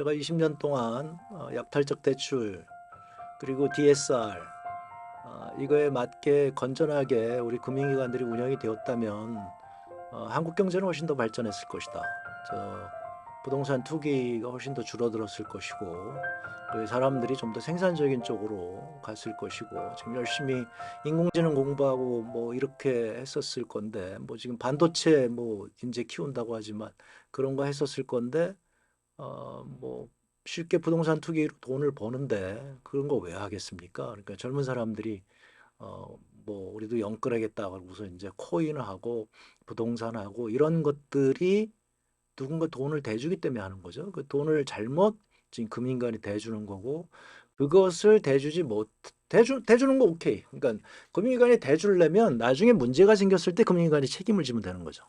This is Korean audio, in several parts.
제가 20년 동안 어, 약탈적 대출 그리고 DSR 어, 이거에 맞게 건전하게 우리 금융기관들이 운영이 되었다면 어, 한국 경제는 훨씬 더 발전했을 것이다. 저 부동산 투기가 훨씬 더 줄어들었을 것이고 그 사람들이 좀 더 생산적인 쪽으로 갔을 것이고 지금 열심히 인공지능 공부하고 뭐 이렇게 했었을 건데 뭐 지금 반도체 뭐 이제 키운다고 하지만 그런 거 했었을 건데 어 뭐 쉽게 부동산 투기로 돈을 버는데 그런 거 왜 하겠습니까? 그러니까 젊은 사람들이 어 뭐 우리도 영끌하겠다 그러고서 이제 코인하고 부동산하고 이런 것들이 누군가 돈을 대주기 때문에 하는 거죠. 그 돈을 잘못 지금 금융기관이 대주는 거고 그것을 대주지 못 대주 대주는 거 오케이. 그러니까 금융기관이 대주려면 나중에 문제가 생겼을 때 금융기관이 책임을 지면 되는 거죠.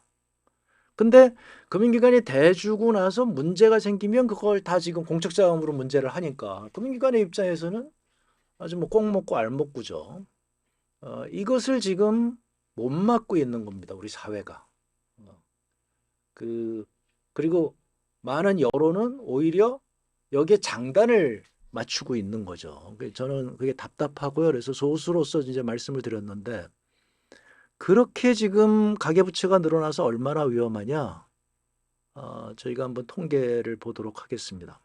근데 금융기관이 대주고 나서 문제가 생기면 그걸 다 지금 공적 자금으로 문제를 하니까 금융기관의 입장에서는 아주 뭐꼭 먹고 알 먹고죠. 어, 이것을 지금 못 막고 있는 겁니다. 우리 사회가. 어, 그 그리고 많은 여론은 오히려 여기에 장단을 맞추고 있는 거죠. 그 저는 그게 답답하고요. 그래서 소수로서 이제 말씀을 드렸는데 그렇게 지금 가계부채가 늘어나서 얼마나 위험하냐? 어, 저희가 한번 통계를 보도록 하겠습니다.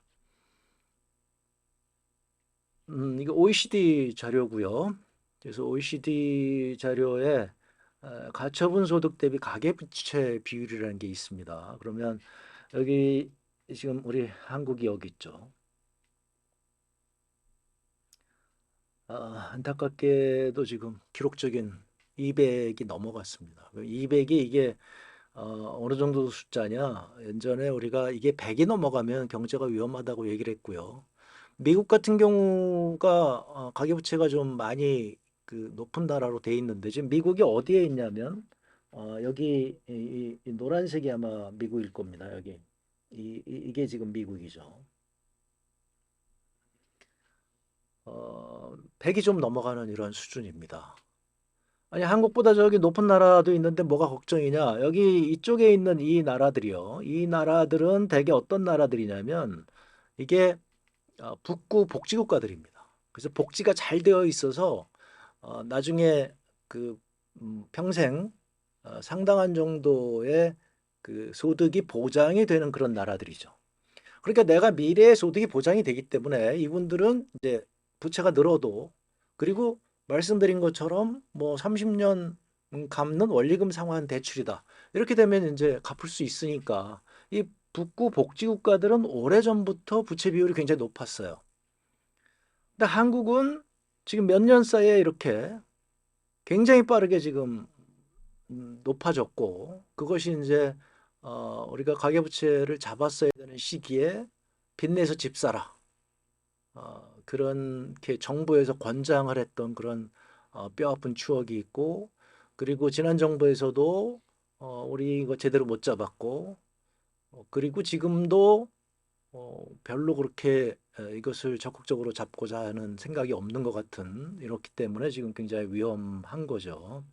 음, 이거 OECD 자료고요. 그래서 OECD 자료에 어, 가처분 소득 대비 가계부채 비율이라는 게 있습니다. 그러면 여기 지금 우리 한국이 여기 있죠. 아, 안타깝게도 지금 기록적인 200이 넘어갔습니다. 200이 이게 어, 어느 정도 숫자냐? 예전에 우리가 이게 100이 넘어가면 경제가 위험하다고 얘기를 했고요. 미국 같은 경우가 어, 가계부채가 좀 많이 그 높은 나라로 돼 있는데 지금 미국이 어디에 있냐면 어, 여기 이, 이 노란색이 아마 미국일 겁니다. 여기 이, 이- 이게 지금 미국이죠. 어, 100이 좀 넘어가는 이런 수준입니다. 아니 한국보다 저기 높은 나라도 있는데 뭐가 걱정이냐? 여기 이쪽에 있는 이 나라들이요. 이 나라들은 대개 어떤 나라들이냐면 이게 어, 북구 복지 국가들입니다. 그래서 복지가 잘 되어 있어서 어, 나중에 그 음, 평생 어, 상당한 정도의 그 소득이 보장이 되는 그런 나라들이죠. 그러니까 내가 미래의 소득이 보장이 되기 때문에 이분들은 이제 부채가 늘어도 그리고 말씀드린 것처럼 뭐 30년 갚는 원리금 상환 대출이다. 이렇게 되면 이제 갚을 수 있으니까 이 북구 복지 국가들은 오래전부터 부채 비율이 굉장히 높았어요. 근데 한국은 지금 몇 년 사이에 이렇게 굉장히 빠르게 지금 음, 높아졌고 그것이 이제 어, 우리가 가계부채를 잡았어야 되는 시기에 빚내서 집 사라. 어, 그렇게 정부에서 권장을 했던 그런 어, 뼈아픈 추억이 있고 그리고 지난 정부에서도 어, 우리 이거 제대로 못 잡았고 어, 그리고 지금도 어, 별로 그렇게 에, 이것을 적극적으로 잡고자 하는 생각이 없는 것 같은 이렇기 때문에 지금 굉장히 위험한 거죠.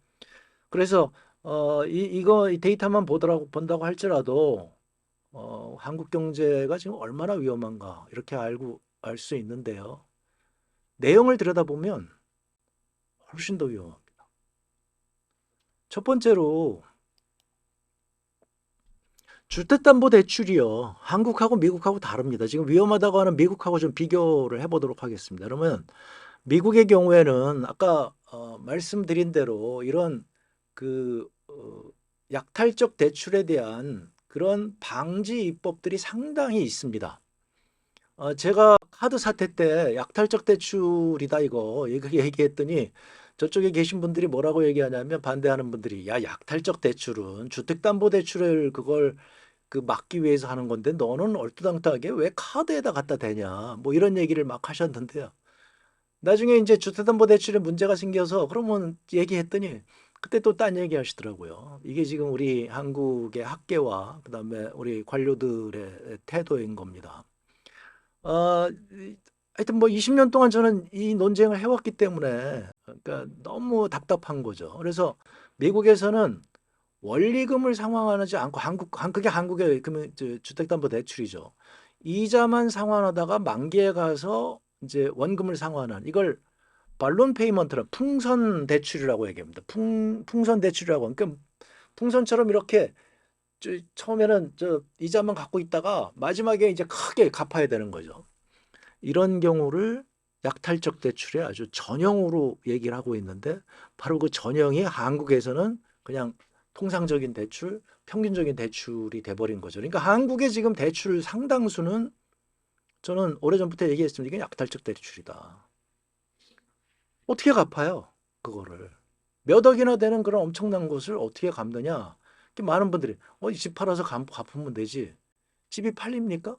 그래서 어, 이, 이거 이 데이터만 보더라고 본다고 할지라도 어, 한국 경제가 지금 얼마나 위험한가 이렇게 알고 알 수 있는데요. 내용을 들여다보면 훨씬 더 위험합니다. 첫 번째로 주택담보대출이요. 한국하고 미국하고 다릅니다. 지금 위험하다고 하는 미국하고 좀 비교를 해보도록 하겠습니다. 그러면 미국의 경우에는 아까 어, 말씀드린 대로 이런 그 어, 약탈적 대출에 대한 그런 방지 입법들이 상당히 있습니다. 어, 제가 카드 사태 때 약탈적 대출이다 이거 얘기- 얘기했더니 저쪽에 계신 분들이 뭐라고 얘기하냐면 반대하는 분들이 야 약탈적 대출은 주택담보대출을 그걸 그 막기 위해서 하는 건데 너는 얼토당토하게 왜 카드에다 갖다 대냐 뭐 이런 얘기를 막 하셨는데요. 나중에 이제 주택담보대출에 문제가 생겨서 그러면 얘기했더니 그때 또 딴 얘기 하시더라고요. 이게 지금 우리 한국의 학계와 그다음에 우리 관료들의 태도인 겁니다. 어, 이- 하여튼 뭐 20년 동안 저는 이 논쟁을 해왔기 때문에 그러니까 너무 답답한 거죠. 그래서 미국에서는 원리금을 상환하지 않고 한국 한 그게 한국의 저 주택담보대출이죠. 이자만 상환하다가 만기에 가서 이제 원금을 상환한 이걸 발론 페이먼트라 풍선 대출이라고 얘기합니다. 풍 풍선 대출이라고 하니까 풍선처럼 이렇게 저, 처음에는 저 이자만 갖고 있다가 마지막에 이제 크게 갚아야 되는 거죠. 이런 경우를 약탈적 대출의 아주 전형으로 얘기를 하고 있는데 바로 그 전형이 한국에서는 그냥 통상적인 대출, 평균적인 대출이 돼버린 거죠. 그러니까 한국의 지금 대출 상당수는 저는 오래전부터 얘기했습니다. 이게 약탈적 대출이다. 어떻게 갚아요? 그거를. 몇 억이나 되는 그런 엄청난 것을 어떻게 갚느냐? 많은 분들이 어, 이집 팔아서 갚, 갚으면 되지. 집이 팔립니까?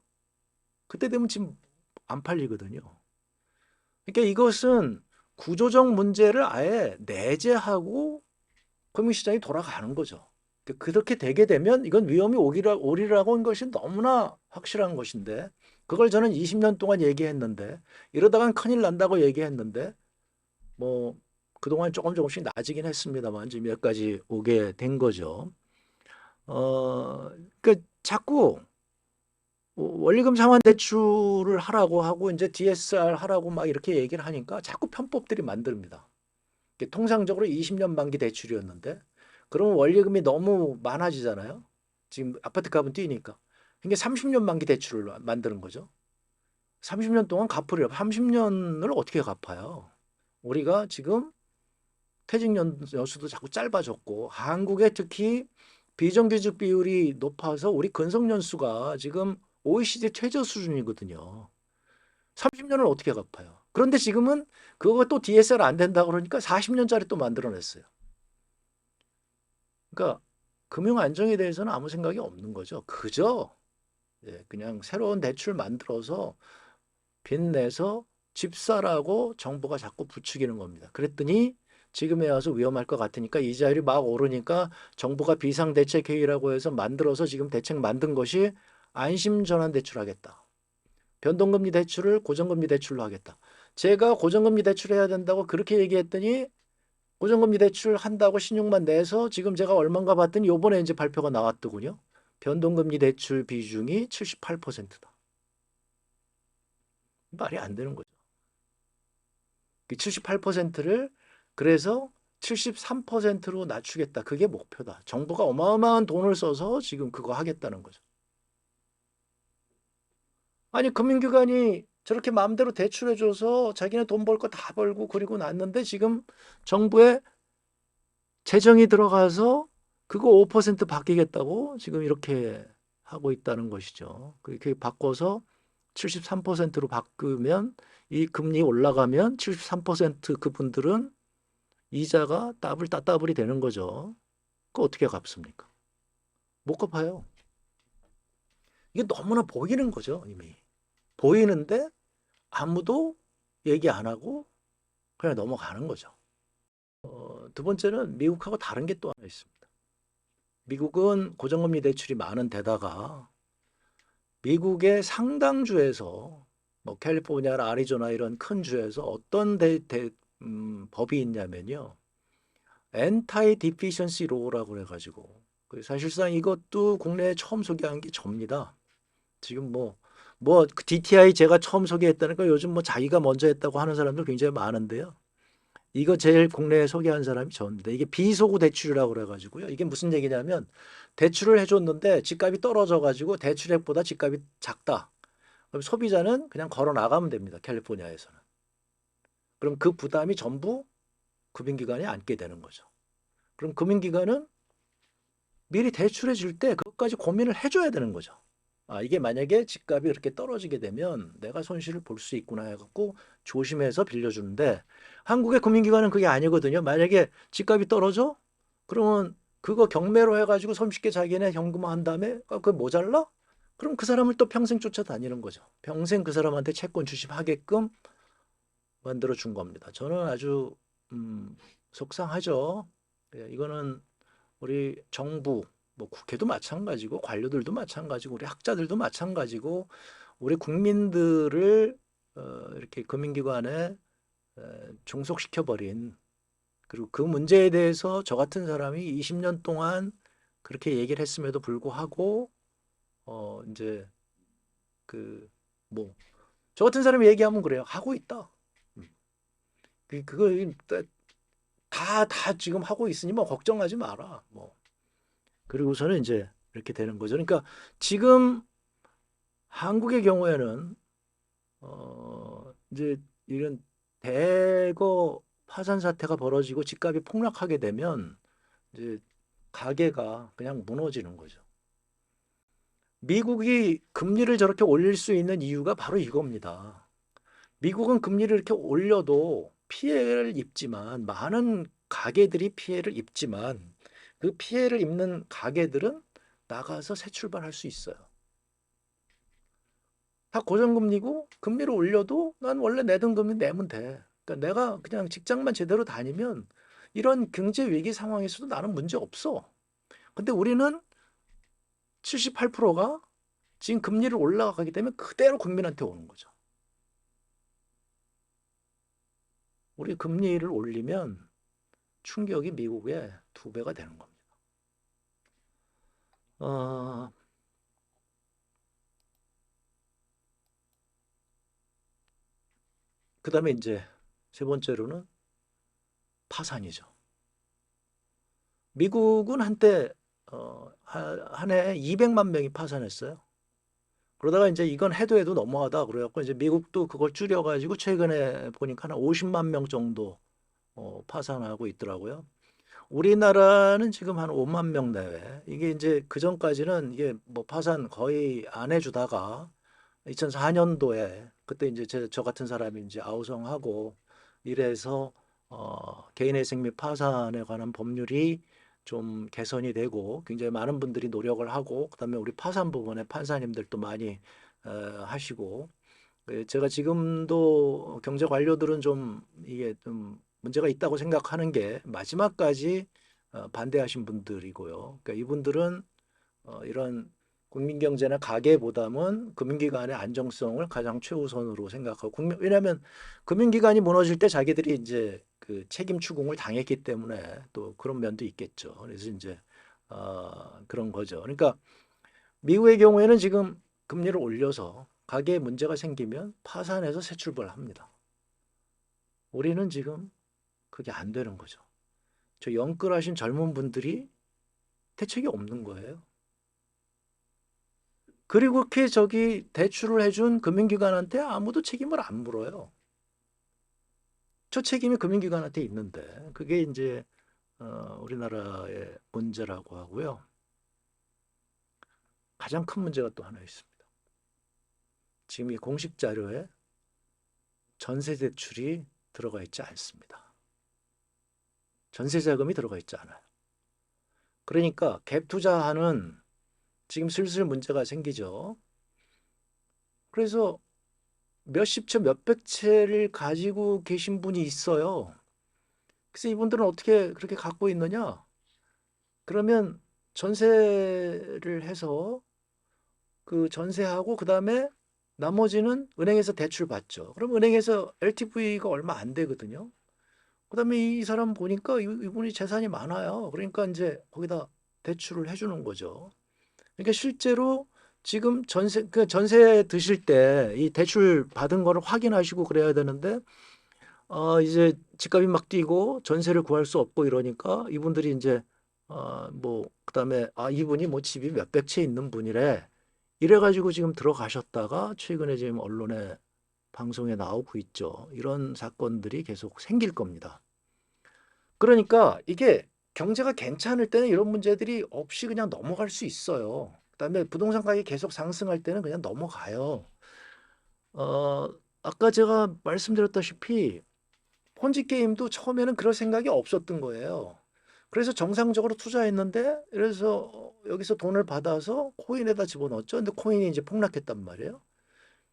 그때 되면 지금 안 팔리거든요. 그러니까 이것은 구조적 문제를 아예 내재하고 금융시장이 돌아가는 거죠. 그러니까 그렇게 되게 되면 이건 위험이 오리라, 오리라고 하는 것이 너무나 확실한 것인데 그걸 저는 20년 동안 얘기했는데 이러다간 큰일 난다고 얘기했는데 뭐 그동안 조금 조금씩 나아지긴 했습니다만 지금 여기까지 오게 된 거죠. 어, 그 자꾸 원리금 상환 대출을 하라고 하고 이제 DSR 하라고 막 이렇게 얘기를 하니까 자꾸 편법들이 만듭니다. 통상적으로 20년 만기 대출이었는데 그러면 원리금이 너무 많아지잖아요. 지금 아파트 값은 뛰니까. 이게 30년 만기 대출을 만드는 거죠. 30년 동안 갚으려 30년을 어떻게 갚아요? 우리가 지금 퇴직 연- 연수도 자꾸 짧아졌고 한국에 특히 비정규직 비율이 높아서 우리 근속 연수가 지금 OECD 최저 수준이거든요. 30년을 어떻게 갚아요? 그런데 지금은 그거 또 DSR 안 된다 그러니까 40년짜리 또 만들어냈어요. 그러니까 금융 안정에 대해서는 아무 생각이 없는 거죠. 그저 예, 그냥 새로운 대출 만들어서 빚내서 집 사라고 정부가 자꾸 부추기는 겁니다. 그랬더니 지금에 와서 위험할 것 같으니까 이자율이 막 오르니까 정부가 비상대책회의라고 해서 만들어서 지금 대책 만든 것이 안심전환 대출하겠다. 변동금리 대출을 고정금리 대출로 하겠다. 제가 고정금리 대출해야 된다고 그렇게 얘기했더니 고정금리 대출 한다고 신용만 내서 지금 제가 얼마인가 봤더니 요번에 이제 발표가 나왔더군요. 변동금리 대출 비중이 78%다. 말이 안 되는 거죠. 그 78%를 그래서 73%로 낮추겠다. 그게 목표다. 정부가 어마어마한 돈을 써서 지금 그거 하겠다는 거죠. 아니 금융기관이 저렇게 마음대로 대출해줘서 자기네 돈 벌 거 다 벌고 그리고 났는데 지금 정부에 재정이 들어가서 그거 5% 바뀌겠다고 지금 이렇게 하고 있다는 것이죠. 그렇게 바꿔서 73%로 바꾸면 이 금리 올라가면 73% 그분들은 이자가 더블 따따블이 되는 거죠. 그 어떻게 갚습니까? 못 갚아요. 이게 너무나 보이는 거죠, 이미. 보이는데 아무도 얘기 안 하고 그냥 넘어가는 거죠. 어, 두 번째는 미국하고 다른 게 또 하나 있습니다. 미국은 고정금리 대출이 많은 데다가 미국의 상당 주에서 뭐 캘리포니아나 아리조나 이런 큰 주에서 어떤 대, 대, 음, 법이 있냐면요. 엔타이 디피션시 로라고 그래가지고 그 사실상 이것도 국내에 처음 소개한 게 접니다. 지금 뭐뭐 DTI 제가 처음 소개했다니까 요즘 뭐 자기가 먼저 했다고 하는 사람들 굉장히 많은데요. 이거 제일 국내에 소개한 사람이 저입니다. 이게 비소구 대출이라고 그래가지고요. 이게 무슨 얘기냐면 대출을 해줬는데 집값이 떨어져가지고 대출액보다 집값이 작다. 그럼 소비자는 그냥 걸어 나가면 됩니다. 캘리포니아에서는. 그럼 그 부담이 전부 금융기관이 안게 되는 거죠. 그럼 금융기관은 미리 대출해 줄 때 그것까지 고민을 해줘야 되는 거죠. 아, 이게 만약에 집값이 이렇게 떨어지게 되면 내가 손실을 볼 수 있구나 해갖고 조심해서 빌려주는데 한국의 금융기관은 그게 아니거든요. 만약에 집값이 떨어져? 그러면 그거 경매로 해가지고 손쉽게 자기네 현금화한 다음에 아, 그거 모자라? 그럼 그 사람을 또 평생 쫓아다니는 거죠. 평생 그 사람한테 채권 주십하게끔 만들어 준 겁니다. 저는 아주 음, 속상하죠. 예, 이거는 우리 정부, 뭐 국회도 마찬가지고 관료들도 마찬가지고 우리 학자들도 마찬가지고 우리 국민들을 어, 이렇게 금융기관에 에, 종속시켜 버린 그리고 그 문제에 대해서 저 같은 사람이 20년 동안 그렇게 얘기를 했음에도 불구하고 어 이제 그 뭐 저 같은 사람이 얘기하면 그래요. 하고 있다. 음. 그 그거 다 다 지금 하고 있으니 뭐 걱정하지 마라. 뭐 그리고서는 이제 이렇게 되는 거죠. 그러니까 지금 한국의 경우에는 어 이제 이런 대거 파산 사태가 벌어지고 집값이 폭락하게 되면 이제 가게가 그냥 무너지는 거죠. 미국이 금리를 저렇게 올릴 수 있는 이유가 바로 이겁니다. 미국은 금리를 이렇게 올려도 피해를 입지만 많은 가게들이 피해를 입지만 그 피해를 입는 가게들은 나가서 새 출발할 수 있어요. 다 고정금리고 금리를 올려도 난 원래 내던 금리 내면 돼. 그러니까 내가 그냥 직장만 제대로 다니면 이런 경제 위기 상황에서도 나는 문제 없어. 근데 우리는 78%가 지금 금리를 올라가기 때문에 그대로 국민한테 오는 거죠. 우리 금리를 올리면 충격이 미국의 두 배가 되는 겁니다. 어, 그 다음에 이제 세 번째로는 파산이죠. 미국은 한때 어, 한해 200만 명이 파산했어요. 그러다가 이제 이건 해도 해도 너무하다 그래갖고 이제 미국도 그걸 줄여가지고 최근에 보니까 한 50만 명 정도 어, 파산하고 있더라고요. 우리나라는 지금 한 5만 명 내외. 이게 이제 그 전까지는 이게 뭐 파산 거의 안 해주다가 2004년도에 그때 이제 제, 저 같은 사람이 이제 아우성하고 이래서 어, 개인의 생명 파산에 관한 법률이 좀 개선이 되고 굉장히 많은 분들이 노력을 하고 그다음에 우리 파산 부분에 판사님들도 많이 어, 하시고 그 제가 지금도 경제 관료들은 좀 이게 좀 문제가 있다고 생각하는 게 마지막까지 어, 반대하신 분들이고요. 그러니까 이분들은 어, 이런 국민경제나 가계보다는 금융기관의 안정성을 가장 최우선으로 생각하고 국민, 왜냐하면 금융기관이 무너질 때 자기들이 이제 그 책임 추궁을 당했기 때문에 또 그런 면도 있겠죠. 그래서 이제 어, 그런 거죠. 그러니까 미국의 경우에는 지금 금리를 올려서 가계에 문제가 생기면 파산해서 새 출발을 합니다. 우리는 지금 그게 안 되는 거죠. 저 영끌하신 젊은 분들이 대책이 없는 거예요. 그리고 그렇게 저기 대출을 해준 금융기관한테 아무도 책임을 안 물어요. 저 책임이 금융기관한테 있는데 그게 이제 어, 우리나라의 문제라고 하고요. 가장 큰 문제가 또 하나 있습니다. 지금 이 공식 자료에 전세 대출이 들어가 있지 않습니다. 전세 자금이 들어가 있지 않아요. 그러니까 갭 투자하는 지금 슬슬 문제가 생기죠. 그래서 몇십 채, 몇백 채를 가지고 계신 분이 있어요. 그래서 이분들은 어떻게 그렇게 갖고 있느냐? 그러면 전세를 해서 그 전세하고 그 다음에 나머지는 은행에서 대출 받죠. 그럼 은행에서 LTV가 얼마 안 되거든요. 그 다음에 이 사람 보니까 이분이 재산이 많아요. 그러니까 이제 거기다 대출을 해주는 거죠. 그러니까 실제로 지금 전세 그 전세 드실 때 이 대출 받은 거를 확인하시고 그래야 되는데 어 이제 집값이 막 뛰고 전세를 구할 수 없고 이러니까 이분들이 이제 어뭐 그다음에 아 이분이 뭐 집이 몇백 채 있는 분이래 이래 가지고 지금 들어가셨다가 최근에 지금 언론에 방송에 나오고 있죠. 이런 사건들이 계속 생길 겁니다. 그러니까 이게 경제가 괜찮을 때는 이런 문제들이 없이 그냥 넘어갈 수 있어요. 그다음에 부동산 가격이 계속 상승할 때는 그냥 넘어가요. 어, 아까 제가 말씀드렸다시피 폰지 게임도 처음에는 그럴 생각이 없었던 거예요. 그래서 정상적으로 투자했는데 그래서 여기서 돈을 받아서 코인에다 집어넣었죠. 근데 코인이 이제 폭락했단 말이에요.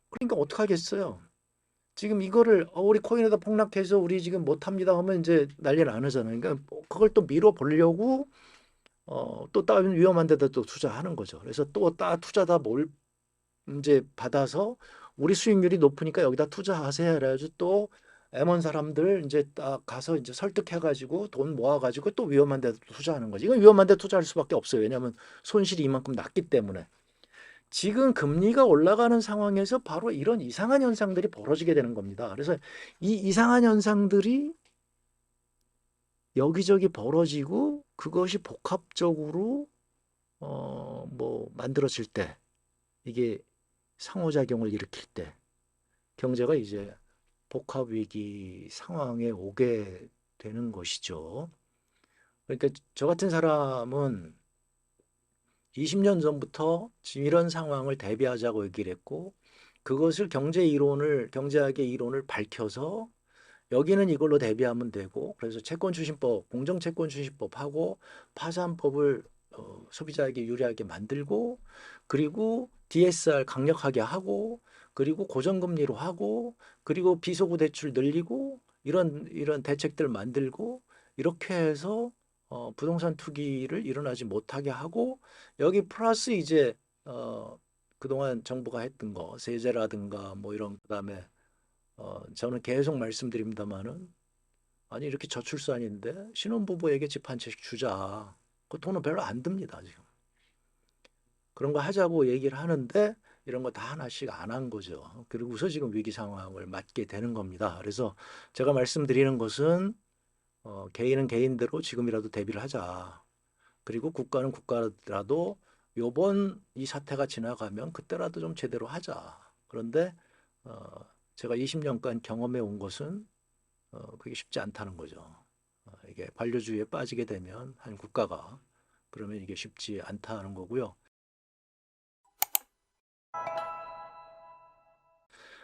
그러니까 어떡하겠어요? 지금 이거를 어, 우리 코인에다 폭락해서 우리 지금 못합니다 하면 이제 난리 나잖아요. 그러니까 그걸 또 밀어 보려고 어, 또 다른 위험한 데다 또 투자하는 거죠. 그래서 또 따 투자다 뭘 이제 받아서 우리 수익률이 높으니까 여기다 투자하세요. 그래가지고 또 M1 사람들 이제 딱 가서 이제 설득해가지고 돈 모아가지고 또 위험한 데다 투자하는 거지. 이건 위험한 데 투자할 수밖에 없어요. 왜냐하면 손실이 이만큼 났기 때문에. 지금 금리가 올라가는 상황에서 바로 이런 이상한 현상들이 벌어지게 되는 겁니다. 그래서 이 이상한 현상들이 여기저기 벌어지고 그것이 복합적으로 어 뭐 만들어질 때 이게 상호작용을 일으킬 때 경제가 이제 복합 위기 상황에 오게 되는 것이죠. 그러니까 저 같은 사람은 20년 전부터 이런 상황을 대비하자고 얘기를 했고 그것을 경제 이론을 경제학의 이론을 밝혀서 여기는 이걸로 대비하면 되고 그래서 채권추신법, 공정채권추신법하고 파산법을 어, 소비자에게 유리하게 만들고 그리고 DSR 강력하게 하고 그리고 고정금리로 하고 그리고 비소구 대출 늘리고 이런 이런 대책들 만들고 이렇게 해서 어, 부동산 투기를 일어나지 못하게 하고 여기 플러스 이제 어, 그동안 정부가 했던 거 세제라든가 뭐 이런 그다음에 어, 저는 계속 말씀드립니다마는 아니 이렇게 저출산인데 신혼부부에게 집 한 채씩 주자. 그 돈은 별로 안 듭니다 지금. 그런 거 하자고 얘기를 하는데 이런 거 다 하나씩 안 한 거죠. 그리고서 지금 위기 상황을 맞게 되는 겁니다. 그래서 제가 말씀드리는 것은 어, 개인은 개인대로 지금이라도 대비를 하자. 그리고 국가는 국가라도 요번 이 사태가 지나가면 그때라도 좀 제대로 하자. 그런데 어, 제가 20년간 경험해 온 것은 어, 그게 쉽지 않다는 거죠. 어, 이게 관료주의에 빠지게 되면 한 국가가 그러면 이게 쉽지 않다는 거고요.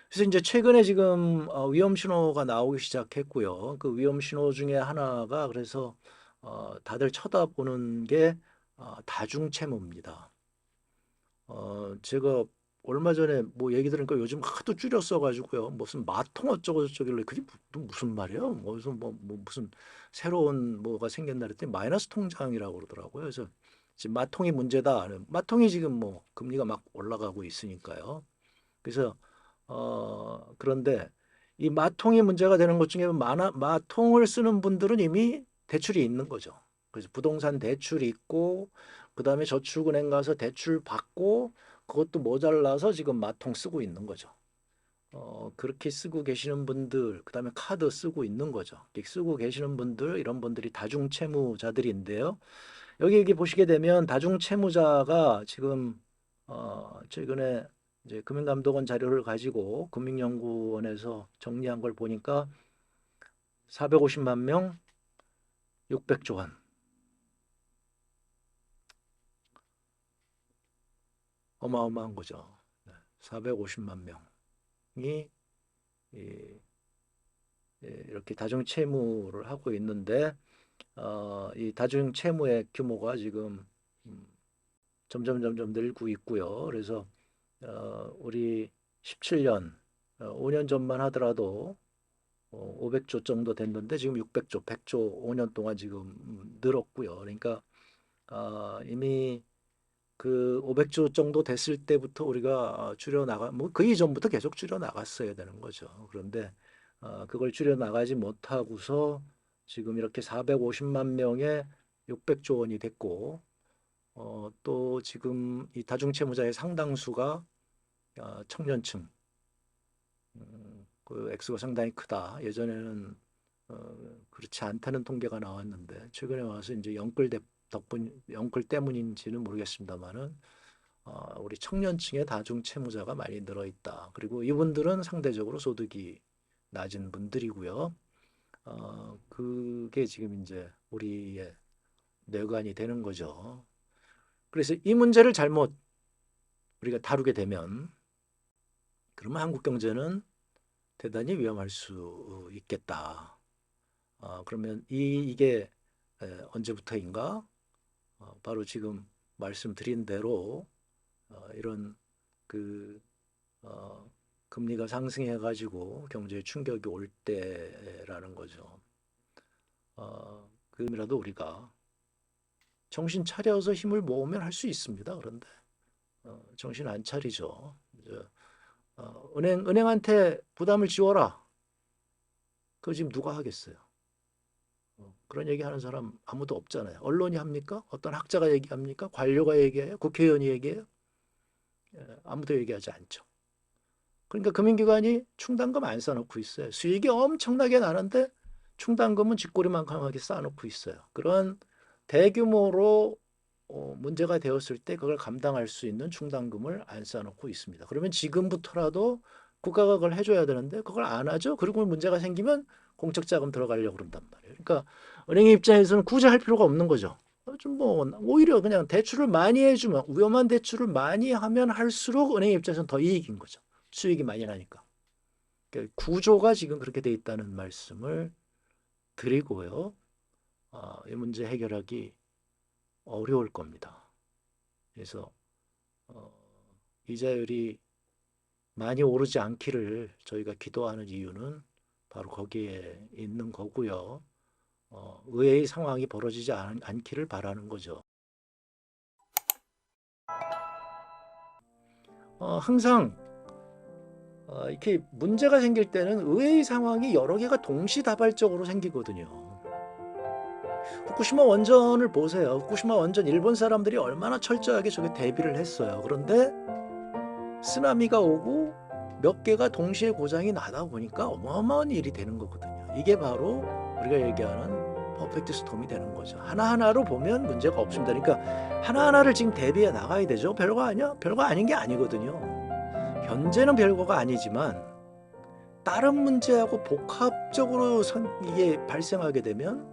그래서 이제 최근에 지금 어, 위험 신호가 나오기 시작했고요. 그 위험 신호 중에 하나가 그래서 어, 다들 쳐다보는 게 어, 다중 채무입니다. 어, 제가 얼마 전에 뭐 얘기 들으니까 요즘 하도 줄여 써가지고요. 무슨 마통 어쩌고 저쩌길래 그게 무- 무슨 말이에요? 뭐 무슨 뭐, 뭐 무슨 새로운 뭐가 생겼나 그랬더니 마이너스 통장이라고 그러더라고요. 그래서 지금 마통이 문제다. 마통이 지금 뭐 금리가 막 올라가고 있으니까요. 그래서 어 그런데 이 마통이 문제가 되는 것 중에 마나, 마통을 쓰는 분들은 이미 대출이 있는 거죠. 그래서 부동산 대출이 있고 그다음에 저축은행 가서 대출 받고 그것도 모자라서 지금 마통 쓰고 있는 거죠. 어, 그렇게 쓰고 계시는 분들, 그 다음에 카드 쓰고 있는 거죠. 쓰고 계시는 분들, 이런 분들이 다중채무자들인데요. 여기 여기 보시게 되면 다중채무자가 지금 어, 최근에 이제 금융감독원 자료를 가지고 금융연구원에서 정리한 걸 보니까 450만 명, 600조 원. 어마어마한 거죠. 450만 명이 이, 예, 이렇게 다중 채무를 하고 있는데 어, 이 다중 채무의 규모가 지금 음, 점점 점점 늘고 있고요. 그래서 어, 우리 17년 어, 5년 전만 하더라도 어, 500조 정도 됐는데 지금 600조, 100조 5년 동안 지금 음, 늘었고요. 그러니까 어, 이미 그 500조 정도 됐을 때부터 우리가 줄여 나가 뭐 그 이전부터 계속 줄여 나갔어야 되는 거죠. 그런데 어, 그걸 줄여 나가지 못하고서 지금 이렇게 450만 명의 600조 원이 됐고 어, 또 지금 이 다중채무자의 상당수가 어, 청년층 음, 그 액수가 상당히 크다. 예전에는 어, 그렇지 않다는 통계가 나왔는데 최근에 와서 이제 대, 덕분 영끌 때문인지는 모르겠습니다만은 어, 우리 청년층의 다중 채무자가 많이 늘어 있다. 그리고 이분들은 상대적으로 소득이 낮은 분들이고요. 어, 그게 지금 이제 우리의 뇌관이 되는 거죠. 그래서 이 문제를 잘못 우리가 다루게 되면 그러면 한국 경제는 대단히 위험할 수 있겠다. 어, 그러면 이, 이게 에, 언제부터인가? 어, 바로 지금 말씀드린 대로 어, 이런 그 어, 금리가 상승해 가지고 경제에 충격이 올 때라는 거죠. 어, 그럼이라도 우리가 정신 차려서 힘을 모으면 할 수 있습니다. 그런데 어, 정신 안 차리죠. 은행 은행한테 부담을 지워라. 그거 지금 누가 하겠어요? 어, 그런 얘기 하는 사람 아무도 없잖아요. 언론이 합니까? 어떤 학자가 얘기합니까? 관료가 얘기해요? 국회의원이 얘기해요? 예, 아무도 얘기하지 않죠. 그러니까 금융기관이 충당금 안 쌓아놓고 있어요. 수익이 엄청나게 나는데 충당금은 쥐꼬리만큼하게 쌓아놓고 있어요. 그런 대규모로 어, 문제가 되었을 때 그걸 감당할 수 있는 충당금을 안 쌓아놓고 있습니다. 그러면 지금부터라도 국가가 그걸 해줘야 되는데 그걸 안 하죠. 그리고 문제가 생기면 공적 자금 들어가려고 그런단 말이에요. 그러니까 은행의 입장에서는 굳이 할 필요가 없는 거죠. 어, 좀뭐 오히려 그냥 대출을 많이 해주면 위험한 대출을 많이 하면 할수록 은행의 입장에서는 더 이익인 거죠. 수익이 많이 나니까. 그러니까 구조가 지금 그렇게 돼 있다는 말씀을 드리고요. 아, 이 문제 해결하기 어려울 겁니다. 그래서 어, 이자율이 많이 오르지 않기를 저희가 기도하는 이유는 바로 거기에 있는 거고요. 어, 의외의 상황이 벌어지지 않, 않기를 바라는 거죠. 어, 항상 어, 이렇게 문제가 생길 때는 의외의 상황이 여러 개가 동시다발적으로 생기거든요. 후쿠시마 원전을 보세요. 후쿠시마 원전 일본 사람들이 얼마나 철저하게 저게 대비를 했어요. 그런데 쓰나미가 오고 몇 개가 동시에 고장이 나다 보니까 어마어마한 일이 되는 거거든요. 이게 바로 우리가 얘기하는 퍼펙트 스톰이 되는 거죠. 하나하나로 보면 문제가 없습니다. 그러니까 하나하나를 지금 대비해 나가야 되죠. 별거 아니야? 별거 아닌 게 아니거든요. 현재는 별거가 아니지만 다른 문제하고 복합적으로 선, 이게 발생하게 되면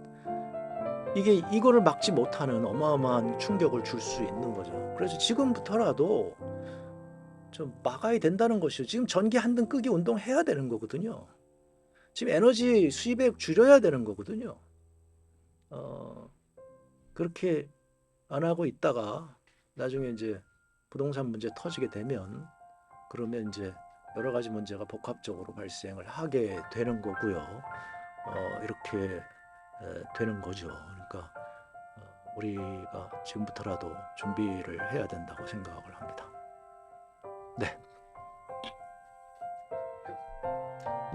이게 이거를 막지 못하는 어마어마한 충격을 줄 수 있는 거죠. 그래서 지금부터라도 좀 막아야 된다는 것이죠. 지금 전기 한 등 끄기 운동 해야 되는 거거든요. 지금 에너지 수입에 줄여야 되는 거거든요. 어, 그렇게 안 하고 있다가 나중에 이제 부동산 문제 터지게 되면 그러면 이제 여러 가지 문제가 복합적으로 발생을 하게 되는 거고요. 어, 이렇게 에, 되는 거죠. 그러니까 어, 우리가 지금부터라도 준비를 해야 된다고 생각을 합니다. 네.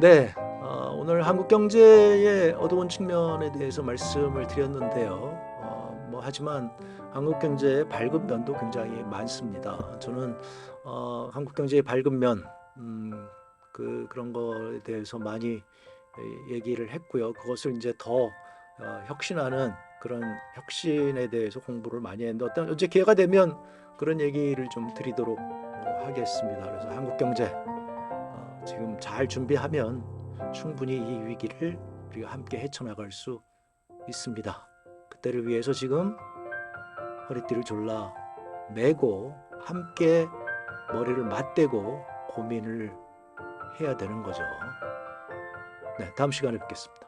네, 어, 오늘 한국 경제의 어두운 측면에 대해서 말씀을 드렸는데요. 어, 뭐 하지만 한국 경제의 밝은 면도 굉장히 많습니다. 저는 어, 한국 경제의 밝은 면, 음, 그 그런 거에 대해서 많이 얘기를 했고요. 그것을 이제 더 어, 혁신하는 그런 혁신에 대해서 공부를 많이 했는데 어떤 언제 기회가 되면 그런 얘기를 좀 드리도록 어, 하겠습니다. 그래서 한국 경제 어, 지금 잘 준비하면 충분히 이 위기를 우리가 함께 헤쳐나갈 수 있습니다. 그때를 위해서 지금 허리띠를 졸라 매고 함께 머리를 맞대고 고민을 해야 되는 거죠. 네, 다음 시간에 뵙겠습니다.